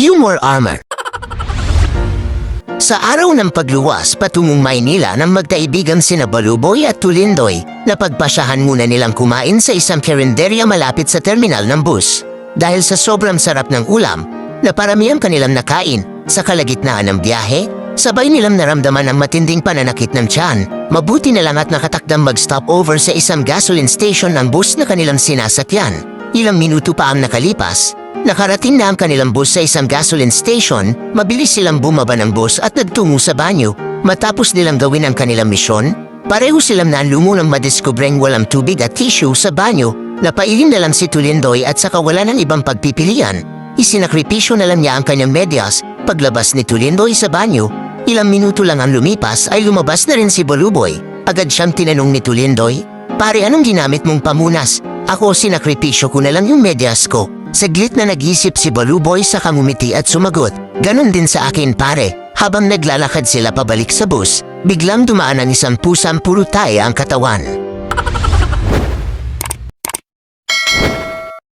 Humor Armor Sa araw ng pagluwas patungong Maynila ng magkaibigang sina Baluboy at Tulindoy, napagpasyahan muna nilang kumain sa isang karinderya malapit sa terminal ng bus. Dahil sa sobrang sarap ng ulam, naparami ang kanilang nakain sa kalagitnaan ng biyahe, sabay nilang naramdaman ang matinding pananakit ng tiyan. Mabuti na lang at nakatakdang mag-stop over sa isang gasoline station ng bus na kanilang sinasakyan. Ilang minuto pa ang nakalipas, Nakarating na ang kanilang bus sa isang gasoline station, mabilis silang bumaba ng bus at nagtungo sa banyo. Matapos nilang gawin ang kanilang misyon, pareho silang nanlungo ng madiskubreng walang tubig at tissue sa banyo. Napailim na lang si Tulindoy at saka wala ng ibang pagpipilian. Isinakripisyo na lang niya ang kanyang medyas paglabas ni Tulindoy sa banyo. Ilang minuto lang ang lumipas ay lumabas na rin si Boluboy. Agad siyang tinanong ni Tulindoy, Pare, anong ginamit mong pamunas? Ako sinakripisyo ko na lang yung medyas ko. Saglit na nag-isip si Baluboy sa kamumiti at sumagot. Ganon din sa akin pare. Habang naglalakad sila pabalik sa bus, biglang dumaan ang isang pusang puro tae ang katawan.